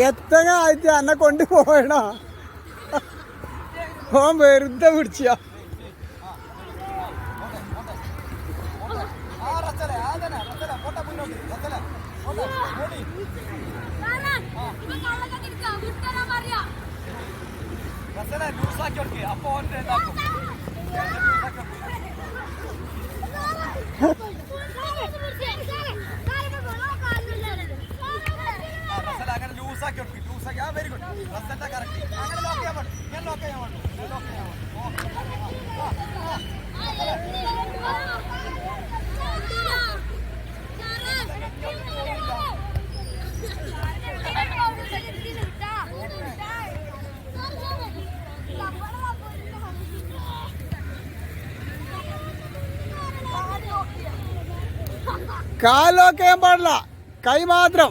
എത്ര ആയിട്ട് എന്നെ കൊണ്ടുപോയണോ ഓൻ വെറുതെ പിടിച്ച. അങ്ങനെ ലൂസാക്കി കൊടുക്കും. ലൂസാക്കി ആ വെരി ഗുഡ് റസലിന്റെ കറക്റ്റ് അങ്ങനെ ലോക്ക് ചെയ്യാൻ പാടില്ല ഞാൻ ലോക്ക് ചെയ്യാൻ ഞാൻ ലോക്ക് ചെയ്യാൻ കാലൊക്കെ ചെയ്യാൻ പാടില്ല. കൈ മാത്രം.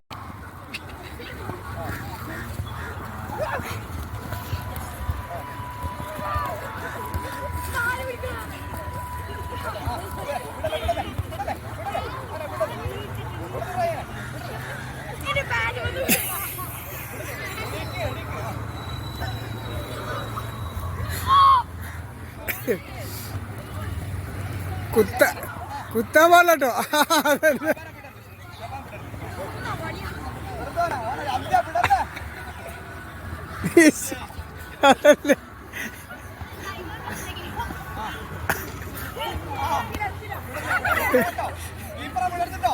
കുത്ത കുത്താൻ പാടില്ലട്ടോ. അതല്ലേ കീപ്പറെ വിടരുത്